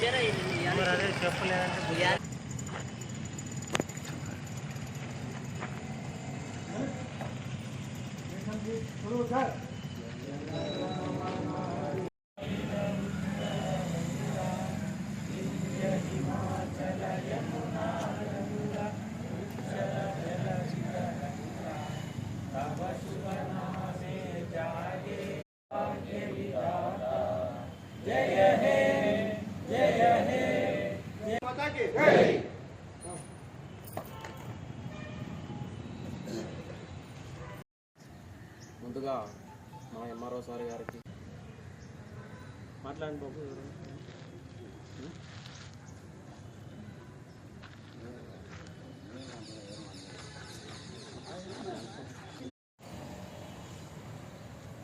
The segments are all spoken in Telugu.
మరి ముందుగా మా ఎంఆర్ఓ సార్ గారికి. మాట్లాడండి బాబు.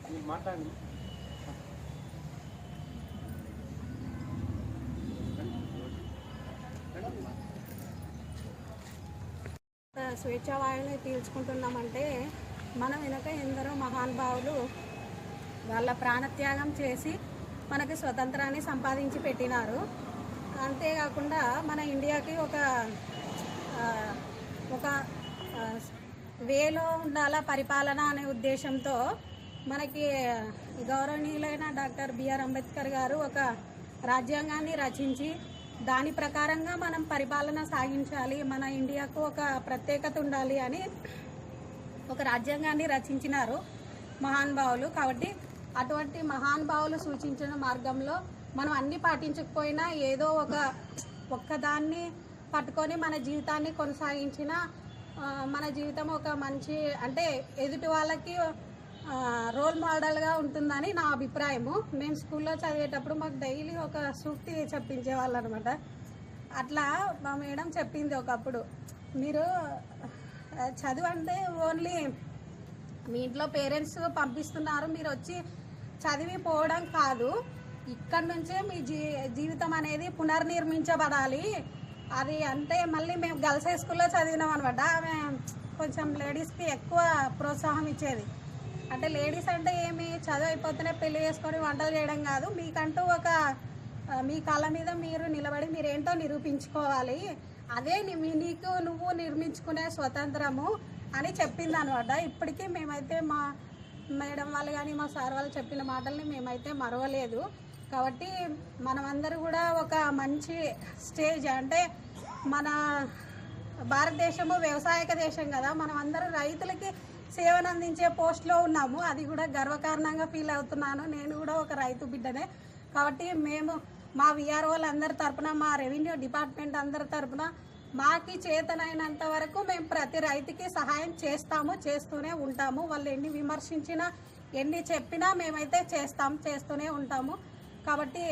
మీరు మాట్లాడండి. స్వేచ్ఛ వాయువుని పీల్చుకుంటున్నామంటే మనం వెనుక ఎందరో మహానుభావులు వాళ్ళ ప్రాణత్యాగం చేసి మనకి స్వతంత్రాన్ని సంపాదించి పెట్టినారు. అంతేకాకుండా మన ఇండియాకి ఒక ఒక వేలో ఉండాల పరిపాలన అనే ఉద్దేశంతో మనకి గౌరవనీయులైన డాక్టర్ బిఆర్ అంబేద్కర్ గారు ఒక రాజ్యాంగాన్ని రచించి దాని ప్రకారంగా మనం పరిపాలన సాగించాలి మన ఇండియాకు ఒక ప్రత్యేకత ఉండాలి అని ఒక రాజ్యాంగాన్ని రచించినారు మహానుభావులు కాబట్టి అటువంటి మహానుభావులు సూచించిన మార్గంలో మనం అన్ని పాటించకపోయినా ఏదో ఒక ఒక్కదాన్ని పట్టుకొని మన జీవితాన్ని కొనసాగించిన మన జీవితం ఒక మంచి అంటే ఎదుటి వాళ్ళకి రోల్ మోడల్గా ఉంటుందని నా అభిప్రాయము. మేము స్కూల్లో చదివేటప్పుడు మాకు డైలీ ఒక సూక్తి చెప్పించేవాళ్ళు అనమాట అట్లా మా మేడం చెప్పింది ఒకప్పుడు. మీరు చదువు అంటే ఓన్లీ మీ ఇంట్లో పేరెంట్స్ పంపిస్తున్నారు మీరు వచ్చి చదివి పోవడం కాదు. ఇక్కడ నుంచే మీ జీ జీవితం అనేది పునర్నిర్మించబడాలి. అది అంటే మళ్ళీ మేము గర్ల్స్ హై స్కూల్లో చదివినాం అనమాట ఆమె కొంచెం లేడీస్కి ఎక్కువ ప్రోత్సాహం ఇచ్చేది. అంటే లేడీస్ అంటే ఏమి? చదువు అయిపోతేనే పెళ్ళి చేసుకొని వంటలు చేయడం కాదు. మీకంటూ ఒక మీ కాళ్ళ మీద మీరు నిలబడి మీరేంటో నిరూపించుకోవాలి. అదే నీకు నువ్వు నిర్మించుకునే స్వతంత్రము అని చెప్పింది అనమాట ఇప్పటికీ మేమైతే మా మేడం వాళ్ళు కానీ మా సార్ వాళ్ళు చెప్పిన మాటల్ని మేమైతే మరవలేదు. కాబట్టి మనమందరూ కూడా ఒక మంచి స్టేజ్ అంటే మన భారతదేశము వ్యవసాయక దేశం కదా. మనం అందరూ రైతులకి సేవను అందించే పోస్ట్లో ఉన్నాము. అది కూడా గర్వకారణంగా ఫీల్ అవుతున్నాను. నేను కూడా ఒక రైతు బిడ్డనే. కాబట్టి మేము మా విఆర్ఓలు అందరి తరపున మా రెవెన్యూ డిపార్ట్మెంట్ అందరి తరపున మాకి చేతనైనంత వరకు మేము ప్రతి రైతుకి సహాయం చేస్తాము చేస్తూనే ఉంటాము. వాళ్ళు ఎన్ని విమర్శించినా ఎన్ని చెప్పినా మేమైతే చేస్తాం చేస్తూనే ఉంటాము. కాబట్టి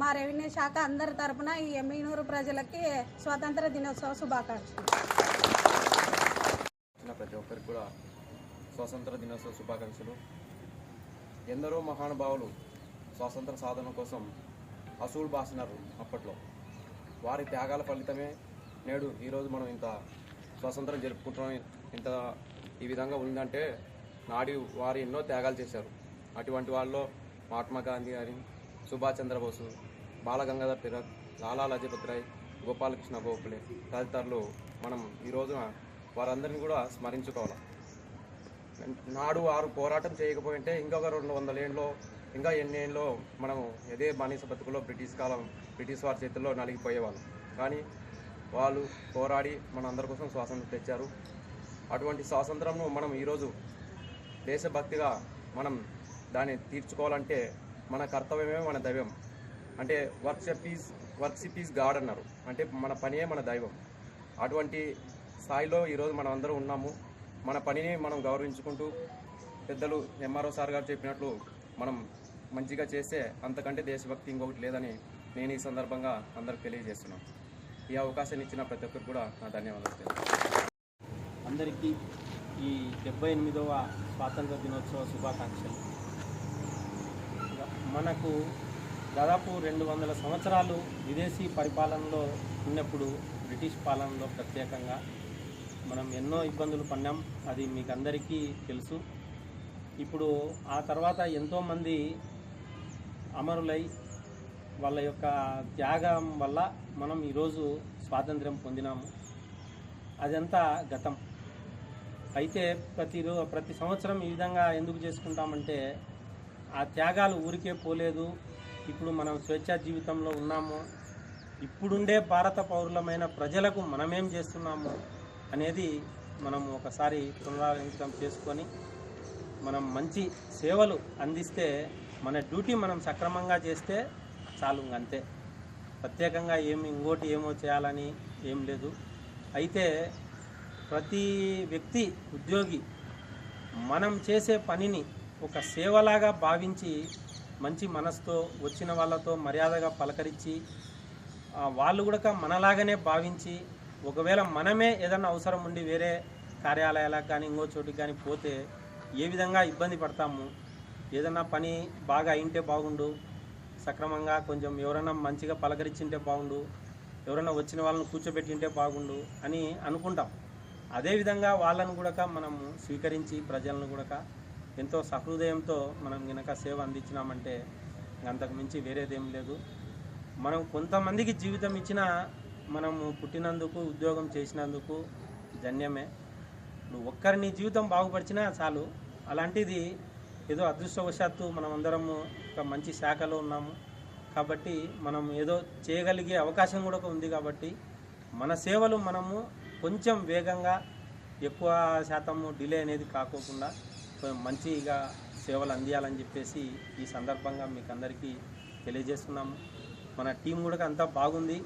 మా రెవెన్యూ శాఖ అందరి తరపున ఈ ఎమ్మినూరు ప్రజలకి స్వాతంత్ర దినోత్సవ శుభాకాంక్షలు. ప్రతి ఒక్కరికి కూడా స్వాతంత్ర దినోత్సవ శుభాకాంక్షలు. ఎందరో మహానుభావులు స్వాతంత్ర సాధన కోసం అసూలు బాసినారు అప్పట్లో. వారి త్యాగాల ఫలితమే నేడు ఈరోజు మనం ఇంత స్వాతంత్రం జరుపుకుంటున్నాం. ఇంత ఈ విధంగా ఉందంటే నాడి వారు ఎన్నో త్యాగాలు చేశారు. అటువంటి వాళ్ళలో మహాత్మా గాంధీ గారి సుభాష్ చంద్రబోసు బాలగంగాధర్ తిలక్ లాలా లజపత్ రాయ్ గోపాలకృష్ణ గోఖలే తదితరులు మనం ఈ రోజున వారందరినీ కూడా స్మరించుకోవాలి. నాడు వారు పోరాటం చేయకపోయింటే ఇంకొక రెండు వందల ఏళ్ళలో ఇంకా ఎన్నేళ్ళలో మనం మనము ఇదే బానిస బతుకులో బ్రిటిష్ కాలం బ్రిటిష్ వారి చేతుల్లో నలిగిపోయేవాళ్ళం. కానీ వాళ్ళు పోరాడి మన అందరి కోసం స్వాతంత్రం తెచ్చారు. అటువంటి స్వాతంత్రంను మనం ఈరోజు దేశభక్తిగా మనం దాన్ని తీర్చుకోవాలంటే మన కర్తవ్యమే మన దైవం. అంటే worship is worship is God అన్నారు. అంటే మన పనియే మన దైవం. అటువంటి స్థాయిలో ఈరోజు మనం అందరం ఉన్నాము. మన పనిని మనం గౌరవించుకుంటూ పెద్దలు ఎంఆర్ఓ సార్ గారు చెప్పినట్లు మనం మంచిగా చేస్తే అంతకంటే దేశభక్తి ఇంకొకటి లేదని నేను ఈ సందర్భంగా అందరికి తెలియజేస్తున్నాను. ఈ అవకాశాన్ని ఇచ్చిన ప్రతి ఒక్కరికి కూడా నా ధన్యవాదాలు అందరికీ ఈ డెబ్బై ఎనిమిదవ స్వాతంత్ర దినోత్సవ శుభాకాంక్షలు. మనకు దాదాపు రెండు వందల సంవత్సరాలు విదేశీ పరిపాలనలో ఉన్నప్పుడు బ్రిటిష్ పాలనలో ప్రత్యేకంగా మనం ఎన్నో ఇబ్బందులు పడినాం అది మీకు అందరికీ తెలుసు. ఇప్పుడు ఆ తర్వాత ఎంతోమంది అమరులై వాళ్ళ యొక్క త్యాగం వల్ల మనం ఈరోజు స్వాతంత్ర్యం పొందినాము. అదంతా గతం. అయితే ప్రతిరో ప్రతి సంవత్సరం ఈ విధంగా ఎందుకు చేసుకుంటామంటే ఆ త్యాగాలు ఊరికే పోలేదు. ఇప్పుడు మనం స్వేచ్ఛా జీవితంలో ఉన్నాము. ఇప్పుడుండే భారత పౌరులమైన ప్రజలకు మనమేం చేస్తున్నాము అనేది మనం ఒకసారి పునరాలోచించడం చేసుకొని మనం మంచి సేవలు అందిస్తే మన డ్యూటీ మనం సక్రమంగా చేస్తే చాలు అంతే ప్రత్యేకంగా ఏమి ఇంకోటి ఏమో చేయాలని ఏం లేదు. అయితే ప్రతి వ్యక్తి ఉద్యోగి మనం చేసే పనిని ఒక సేవలాగా భావించి మంచి మనసుతో వచ్చిన వాళ్ళతో మర్యాదగా పలకరించి వాళ్ళు కూడా మనలాగానే భావించి ఒకవేళ మనమే ఏదన్నా అవసరం ఉండి వేరే కార్యాలయాలకు కానీ ఇంకో చోటుకి కానీ పోతే ఏ విధంగా ఇబ్బంది పడతాము? ఏదన్నా పని బాగా అయింటే బాగుండు. సక్రమంగా కొంచెం ఎవరైనా మంచిగా పలకరించింటే బాగుండు. ఎవరైనా వచ్చిన వాళ్ళని కూర్చోబెట్టింటే బాగుండు అని అనుకుంటాం. అదేవిధంగా వాళ్ళను కూడా మనము స్వీకరించి ప్రజలను కూడా ఎంతో సహృదయంతో మనం గనక సేవ అందించినామంటే అంతకు మించి వేరేదేం లేదు. మనం కొంతమందికి జీవితం ఇచ్చిన మనము పుట్టినందుకు ఉద్యోగం చేసినందుకు ధన్యమే నువ్వు ఒక్కరిని జీవితం బాగుపరిచినా చాలు. అలాంటిది ఏదో అదృష్టవశాత్తు మనం అందరము ఒక మంచి శాఖలో ఉన్నాము. కాబట్టి మనం ఏదో చేయగలిగే అవకాశం కూడా ఉంది కాబట్టి మన సేవలు మనము కొంచెం వేగంగా ఎక్కువ శాతము డిలే అనేది కాకోకుండా కొంచెం మంచిగా సేవలు అందియాలని చెప్పేసి ఈ సందర్భంగా మీకు అందరికీ తెలియజేస్తున్నాము. మన టీం కూడా అంతా బాగుంది.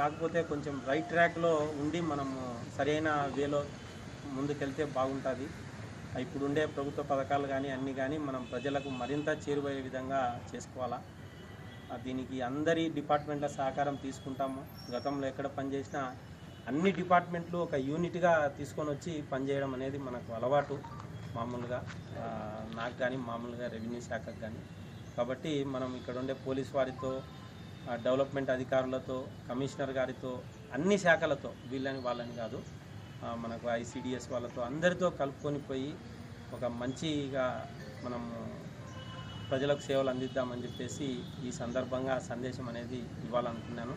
కాకపోతే కొంచెం రైట్ ట్రాక్లో ఉండి మనము సరైన వేలో ముందుకెళ్తే బాగుంటుంది. ఇప్పుడుండే ప్రభుత్వ పథకాలు కానీ అన్నీ కానీ మనం ప్రజలకు మరింత చేరువయ్యే విధంగా చేసుకోవాలా? దీనికి అందరి డిపార్ట్మెంట్ల సహకారం తీసుకుంటాము. గతంలో ఎక్కడ పనిచేసినా అన్ని డిపార్ట్మెంట్లు ఒక యూనిట్గా తీసుకొని వచ్చి పనిచేయడం అనేది మనకు అలవాటు మామూలుగా. నాకు కానీ మామూలుగా రెవెన్యూ శాఖకు కానీ కాబట్టి మనం ఇక్కడ ఉండే పోలీస్ వారితో డెవలప్మెంట్ అధికారులతో కమిషనర్ గారితో అన్ని శాఖలతో వీళ్ళని వాళ్ళని కాదు మనకు ఐసిడిఎస్ వాళ్ళతో అందరితో కలుపుకొని పోయి ఒక మంచిగా మనము ప్రజలకు సేవలు అందిద్దామని చెప్పేసి ఈ సందర్భంగా సందేశం అనేది ఇవ్వాలనుకున్నాను.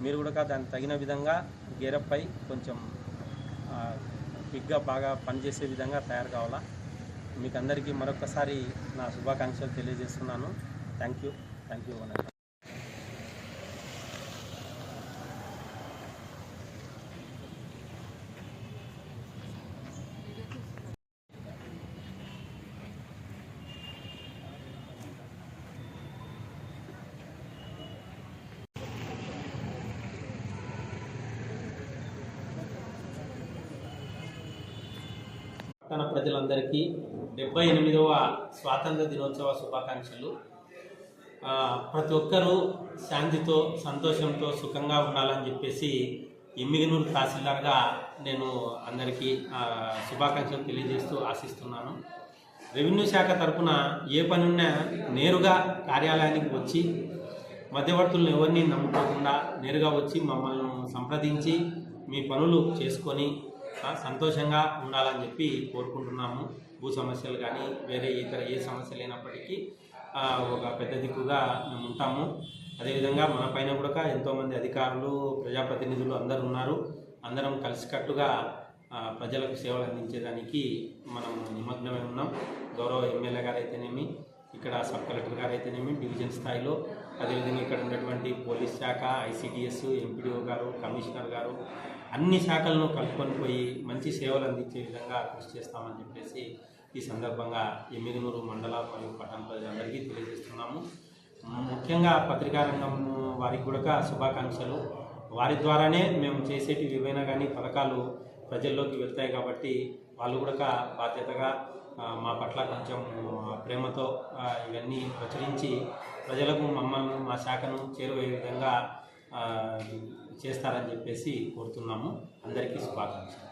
మీరు కూడా దానికి తగిన విధంగా గేరప్పై కొంచెం ఆ, క్విక్గా బాగా పనిచేసే విధంగా తయారు కావాలా? మీకు అందరికీ మరొకసారి నా శుభాకాంక్షలు తెలియజేస్తున్నాను. Thank you. Thank you. పట్టణ ప్రజలందరికీ డెబ్బై ఎనిమిదవ స్వాతంత్ర దినోత్సవ శుభాకాంక్షలు. ప్రతి ఒక్కరూ శాంతితో సంతోషంతో సుఖంగా ఉండాలని చెప్పేసి ఇమ్మిగనూరు తహసీల్దార్గా నేను అందరికీ శుభాకాంక్షలు తెలియజేస్తూ ఆశిస్తున్నాను. రెవెన్యూ శాఖ తరఫున ఏ పని ఉన్నా నేరుగా కార్యాలయానికి వచ్చి మధ్యవర్తులను ఎవరిని నమ్ముకోకుండా నేరుగా వచ్చి మమ్మల్ని సంప్రదించి మీ పనులు చేసుకొని సంతోషంగా ఉండాలని చెప్పి కోరుకుంటున్నాము. భూ సమస్యలు కానీ వేరే ఇతర ఏ సమస్య లేనప్పటికీ ఒక పెద్ద దిక్కుగా మేము ఉంటాము. అదేవిధంగా మన పైన కూడా ఎంతోమంది అధికారులు ప్రజాప్రతినిధులు అందరూ ఉన్నారు. అందరం కలిసికట్టుగా ప్రజలకు సేవలు అందించేదానికి మనం నిమగ్నమై ఉన్నాం. గౌరవ ఎమ్మెల్యే గారు అయితేనేమి ఇక్కడ సబ్ కలెక్టర్ గారు అయితేనేమి డివిజన్ స్థాయిలో అదేవిధంగా ఇక్కడ ఉన్నటువంటి పోలీస్ శాఖ ఐసిడిఎస్ ఎంపీడీఓ గారు కమిషనర్ గారు అన్ని శాఖలను కలుపుకొని పోయి మంచి సేవలు అందించే విధంగా కృషి చేస్తామని చెప్పేసి ఈ సందర్భంగా ఎమ్మిగనూరు మండల మరియు పట్టణ ప్రజలందరికీ తెలియజేస్తున్నాము. ముఖ్యంగా పత్రికా రంగం వారికి కూడా శుభాకాంక్షలు. వారి ద్వారానే మేము చేసేటివి ఏవైనా కానీ పథకాలు ప్రజల్లోకి వెళ్తాయి కాబట్టి వాళ్ళు కూడా బాధ్యతగా మా పట్ల కొంచెం ఆ, ప్రేమతో ఇవన్నీ ప్రచురించి ప్రజలకు మమ్మల్ని మా శాఖను చేరువయ్యే విధంగా చేస్తారని చెప్పేసి కోరుతున్నాము. అందరికీ శుభాకాంక్షలు.